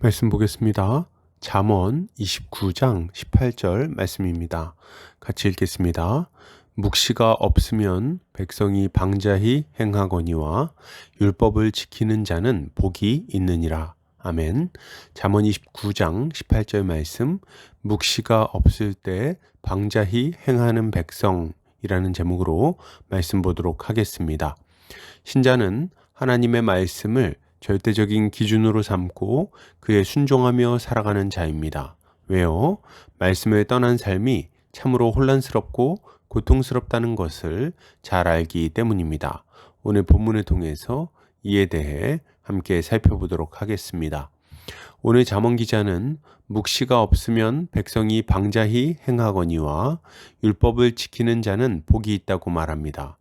말씀 보겠습니다. 잠언 29장 18절 말씀입니다. 같이 읽겠습니다. 묵시가 없으면 백성이 방자히 행하거니와 율법을 지키는 자는 복이 있느니라. 아멘. 잠언 29장 18절 말씀 묵시가 없을 때 방자히 행하는 백성이라는 제목으로 말씀 보도록 하겠습니다. 신자는 하나님의 말씀을 절대적인 기준으로 삼고 그에 순종하며 살아가는 자입니다. 왜요? 말씀을 떠난 삶이 참으로 혼란스럽고 고통스럽다는 것을 잘 알기 때문입니다. 오늘 본문을 통해서 이에 대해 함께 살펴보도록 하겠습니다. 오늘 잠언 기자는 묵시가 없으면 백성이 방자히 행하거니와 율법을 지키는 자는 복이 있다고 말합니다.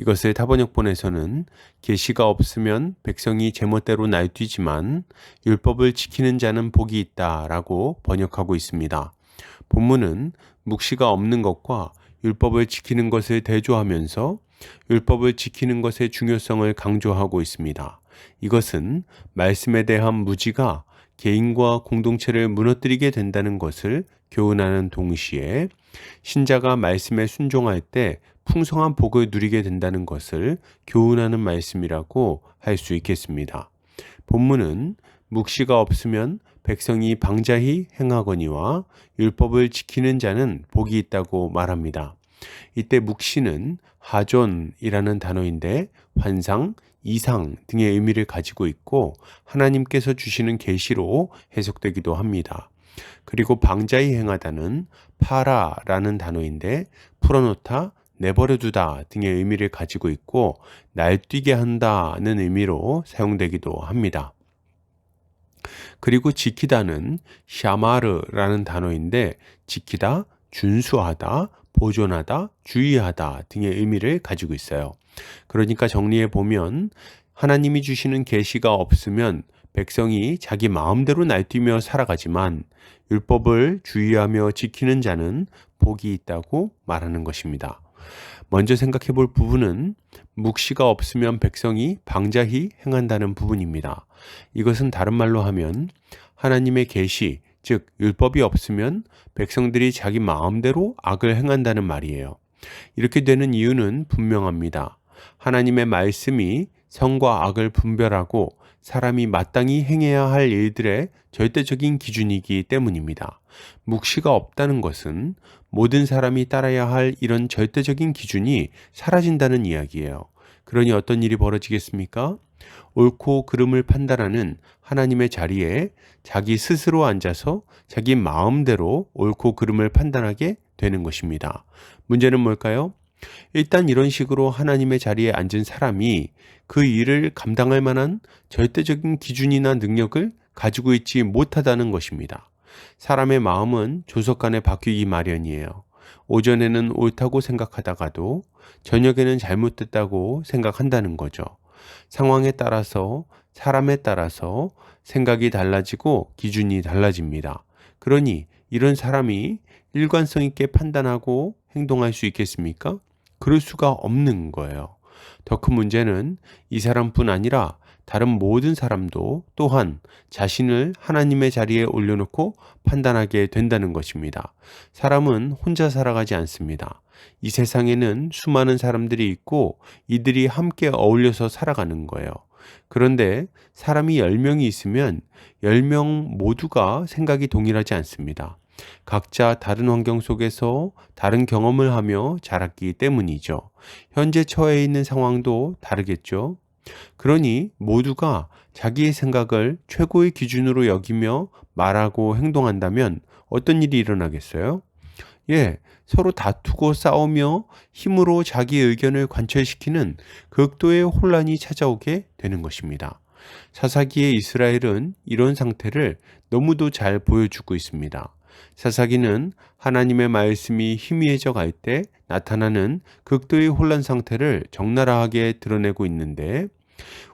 이것을 타번역본에서는 계시가 없으면 백성이 제멋대로 날뛰지만 율법을 지키는 자는 복이 있다라고 번역하고 있습니다. 본문은 묵시가 없는 것과 율법을 지키는 것을 대조하면서 율법을 지키는 것의 중요성을 강조하고 있습니다. 이것은 말씀에 대한 무지가 개인과 공동체를 무너뜨리게 된다는 것을 교훈하는 동시에 신자가 말씀에 순종할 때 풍성한 복을 누리게 된다는 것을 교훈하는 말씀이라고 할 수 있겠습니다. 본문은 묵시가 없으면 백성이 방자히 행하거니와 율법을 지키는 자는 복이 있다고 말합니다. 이때 묵시는 하존이라는 단어인데 환상, 이상 등의 의미를 가지고 있고 하나님께서 주시는 계시로 해석되기도 합니다. 그리고 방자히 행하다는 파라라는 단어인데 풀어놓다, 내버려두다 등의 의미를 가지고 있고 날뛰게 한다는 의미로 사용되기도 합니다. 그리고 지키다는 샤마르라는 단어인데 지키다, 준수하다, 보존하다, 주의하다 등의 의미를 가지고 있어요. 그러니까 정리해 보면 하나님이 주시는 계시가 없으면 백성이 자기 마음대로 날뛰며 살아가지만 율법을 주의하며 지키는 자는 복이 있다고 말하는 것입니다. 먼저 생각해 볼 부분은 묵시가 없으면 백성이 방자히 행한다는 부분입니다. 이것은 다른 말로 하면 하나님의 계시, 즉 율법이 없으면 백성들이 자기 마음대로 악을 행한다는 말이에요. 이렇게 되는 이유는 분명합니다. 하나님의 말씀이 성과 악을 분별하고 사람이 마땅히 행해야 할 일들의 절대적인 기준이기 때문입니다. 묵시가 없다는 것은 모든 사람이 따라야 할 이런 절대적인 기준이 사라진다는 이야기예요. 그러니 어떤 일이 벌어지겠습니까? 옳고 그름을 판단하는 하나님의 자리에 자기 스스로 앉아서 자기 마음대로 옳고 그름을 판단하게 되는 것입니다. 문제는 뭘까요? 일단 이런 식으로 하나님의 자리에 앉은 사람이 그 일을 감당할 만한 절대적인 기준이나 능력을 가지고 있지 못하다는 것입니다. 사람의 마음은 조석간에 바뀌기 마련이에요. 오전에는 옳다고 생각하다가도 저녁에는 잘못됐다고 생각한다는 거죠. 상황에 따라서 사람에 따라서 생각이 달라지고 기준이 달라집니다. 그러니 이런 사람이 일관성 있게 판단하고 행동할 수 있겠습니까? 그럴 수가 없는 거예요. 더 큰 문제는 이 사람뿐 아니라 다른 모든 사람도 또한 자신을 하나님의 자리에 올려놓고 판단하게 된다는 것입니다. 사람은 혼자 살아가지 않습니다. 이 세상에는 수많은 사람들이 있고 이들이 함께 어울려서 살아가는 거예요. 그런데 사람이 10명이 있으면 10명 모두가 생각이 동일하지 않습니다. 각자 다른 환경 속에서 다른 경험을 하며 자랐기 때문이죠. 현재 처해 있는 상황도 다르겠죠. 그러니 모두가 자기의 생각을 최고의 기준으로 여기며 말하고 행동한다면 어떤 일이 일어나겠어요? 예, 서로 다투고 싸우며 힘으로 자기 의견을 관철시키는 극도의 혼란이 찾아오게 되는 것입니다. 사사기의 이스라엘은 이런 상태를 너무도 잘 보여주고 있습니다. 사사기는 하나님의 말씀이 희미해져 갈 때 나타나는 극도의 혼란 상태를 적나라하게 드러내고 있는데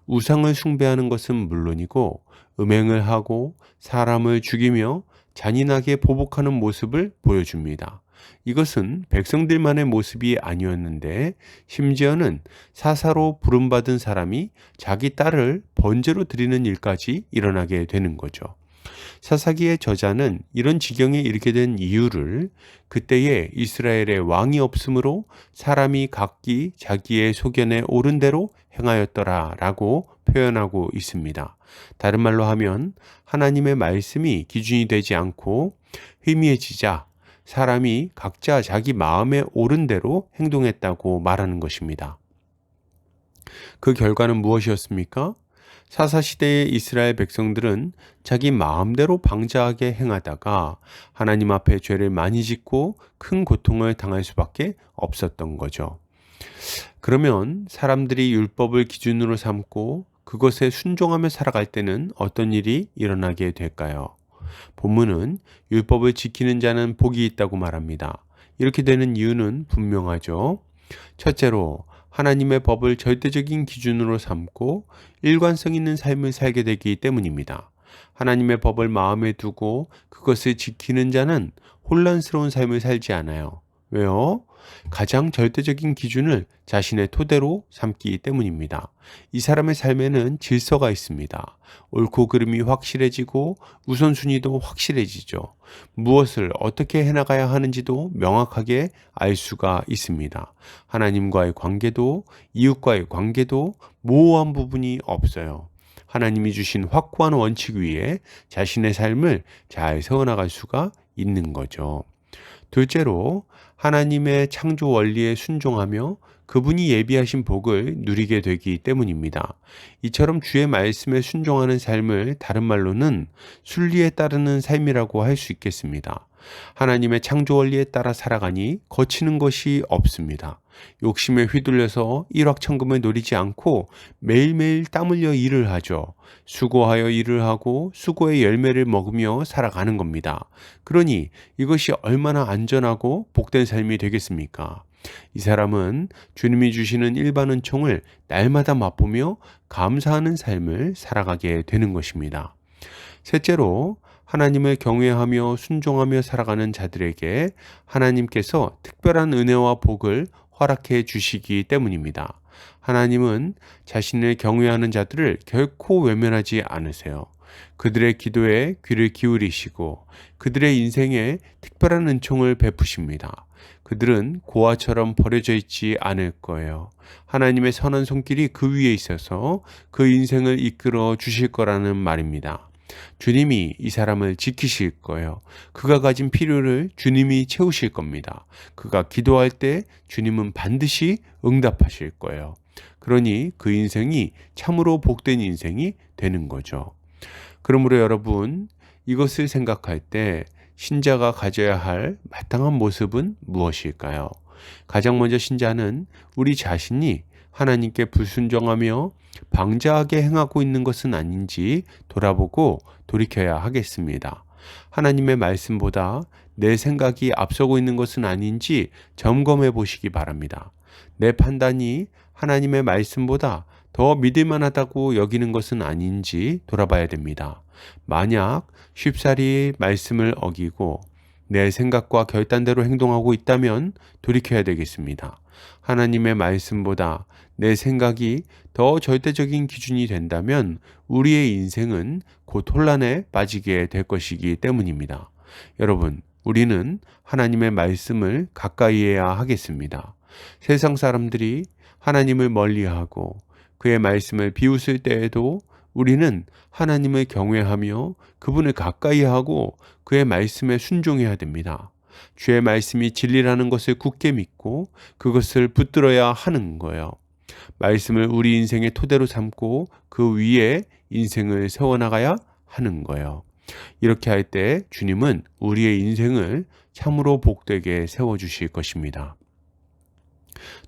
우상을 숭배하는 것은 물론이고 음행을 하고 사람을 죽이며 잔인하게 보복하는 모습을 보여줍니다. 이것은 백성들만의 모습이 아니었는데 심지어는 사사로 부름받은 사람이 자기 딸을 번제로 드리는 일까지 일어나게 되는 거죠. 사사기의 저자는 이런 지경에 이르게 된 이유를 그때에 이스라엘의 왕이 없으므로 사람이 각기 자기의 소견에 옳은 대로 행하였더라 라고 표현하고 있습니다. 다른 말로 하면 하나님의 말씀이 기준이 되지 않고 희미해지자 사람이 각자 자기 마음에 옳은 대로 행동했다고 말하는 것입니다. 그 결과는 무엇이었습니까? 사사시대의 이스라엘 백성들은 자기 마음대로 방자하게 행하다가 하나님 앞에 죄를 많이 짓고 큰 고통을 당할 수밖에 없었던 거죠. 그러면 사람들이 율법을 기준으로 삼고 그것에 순종하며 살아갈 때는 어떤 일이 일어나게 될까요? 본문은 율법을 지키는 자는 복이 있다고 말합니다. 이렇게 되는 이유는 분명하죠. 첫째로 하나님의 법을 절대적인 기준으로 삼고 일관성 있는 삶을 살게 되기 때문입니다. 하나님의 법을 마음에 두고 그것을 지키는 자는 혼란스러운 삶을 살지 않아요. 왜요? 가장 절대적인 기준을 자신의 토대로 삼기 때문입니다. 이 사람의 삶에는 질서가 있습니다. 옳고 그름이 확실해지고 우선순위도 확실해지죠. 무엇을 어떻게 해나가야 하는지도 명확하게 알 수가 있습니다. 하나님과의 관계도 이웃과의 관계도 모호한 부분이 없어요. 하나님이 주신 확고한 원칙 위에 자신의 삶을 잘 세워나갈 수가 있는 거죠. 둘째로 하나님의 창조 원리에 순종하며 그분이 예비하신 복을 누리게 되기 때문입니다. 이처럼 주의 말씀에 순종하는 삶을 다른 말로는 순리에 따르는 삶이라고 할 수 있겠습니다. 하나님의 창조 원리에 따라 살아가니 거치는 것이 없습니다. 욕심에 휘둘려서 일확천금을 노리지 않고 매일매일 땀 흘려 일을 하죠. 수고하여 일을 하고 수고의 열매를 먹으며 살아가는 겁니다. 그러니 이것이 얼마나 안전하고 복된 삶이 되겠습니까? 이 사람은 주님이 주시는 일반 은총을 날마다 맛보며 감사하는 삶을 살아가게 되는 것입니다. 셋째로 하나님을 경외하며 순종하며 살아가는 자들에게 하나님께서 특별한 은혜와 복을 허락해 주시기 때문입니다. 하나님은 자신을 경외하는 자들을 결코 외면하지 않으세요. 그들의 기도에 귀를 기울이시고 그들의 인생에 특별한 은총을 베푸십니다. 그들은 고아처럼 버려져 있지 않을 거예요. 하나님의 선한 손길이 그 위에 있어서 그 인생을 이끌어 주실 거라는 말입니다. 주님이 이 사람을 지키실 거예요. 그가 가진 필요를 주님이 채우실 겁니다. 그가 기도할 때 주님은 반드시 응답하실 거예요. 그러니 그 인생이 참으로 복된 인생이 되는 거죠. 그러므로 여러분, 이것을 생각할 때 신자가 가져야 할 마땅한 모습은 무엇일까요? 가장 먼저 신자는 우리 자신이 하나님께 불순종하며 방자하게 행하고 있는 것은 아닌지 돌아보고 돌이켜야 하겠습니다. 하나님의 말씀보다 내 생각이 앞서고 있는 것은 아닌지 점검해 보시기 바랍니다. 내 판단이 하나님의 말씀보다 더 믿을만하다고 여기는 것은 아닌지 돌아봐야 됩니다. 만약 쉽사리 말씀을 어기고 내 생각과 결단대로 행동하고 있다면 돌이켜야 되겠습니다. 하나님의 말씀보다 내 생각이 더 절대적인 기준이 된다면 우리의 인생은 곧 혼란에 빠지게 될 것이기 때문입니다. 여러분, 우리는 하나님의 말씀을 가까이 해야 하겠습니다. 세상 사람들이 하나님을 멀리하고 그의 말씀을 비웃을 때에도 우리는 하나님을 경외하며 그분을 가까이 하고 그의 말씀에 순종해야 됩니다. 주의 말씀이 진리라는 것을 굳게 믿고 그것을 붙들어야 하는 거예요. 말씀을 우리 인생의 토대로 삼고 그 위에 인생을 세워나가야 하는 거예요. 이렇게 할 때 주님은 우리의 인생을 참으로 복되게 세워주실 것입니다.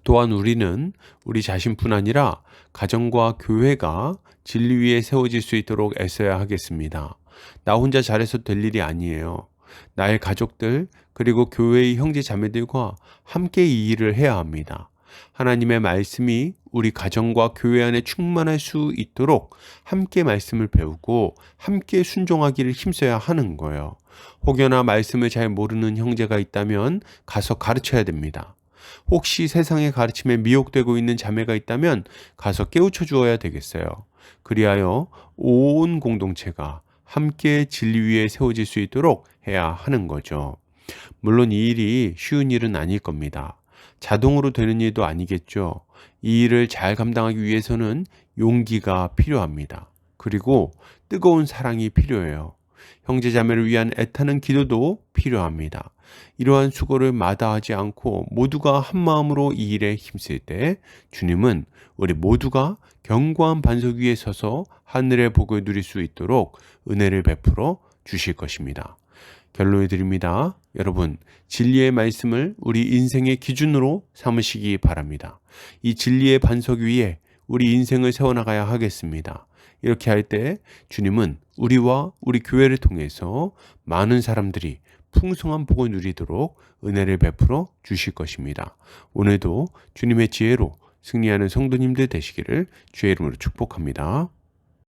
또한 우리는 우리 자신뿐 아니라 가정과 교회가 진리 위에 세워질 수 있도록 애써야 하겠습니다. 나 혼자 잘해서 될 일이 아니에요. 나의 가족들 그리고 교회의 형제 자매들과 함께 이 일을 해야 합니다. 하나님의 말씀이 우리 가정과 교회 안에 충만할 수 있도록 함께 말씀을 배우고 함께 순종하기를 힘써야 하는 거예요. 혹여나 말씀을 잘 모르는 형제가 있다면 가서 가르쳐야 됩니다. 혹시 세상의 가르침에 미혹되고 있는 자매가 있다면 가서 깨우쳐 주어야 되겠어요. 그리하여 온 공동체가 함께 진리 위에 세워질 수 있도록 해야 하는 거죠. 물론 이 일이 쉬운 일은 아닐 겁니다. 자동으로 되는 일도 아니겠죠. 이 일을 잘 감당하기 위해서는 용기가 필요합니다. 그리고 뜨거운 사랑이 필요해요. 형제자매를 위한 애타는 기도도 필요합니다. 이러한 수고를 마다하지 않고 모두가 한 마음으로 이 일에 힘쓸 때 주님은 우리 모두가 견고한 반석 위에 서서 하늘의 복을 누릴 수 있도록 은혜를 베풀어 주실 것입니다. 결론을 드립니다. 여러분, 진리의 말씀을 우리 인생의 기준으로 삼으시기 바랍니다. 이 진리의 반석 위에 우리 인생을 세워나가야 하겠습니다. 이렇게 할 때 주님은 우리와 우리 교회를 통해서 많은 사람들이 풍성한 복을 누리도록 은혜를 베풀어 주실 것입니다. 오늘도 주님의 지혜로 승리하는 성도님들 되시기를 주의 이름으로 축복합니다.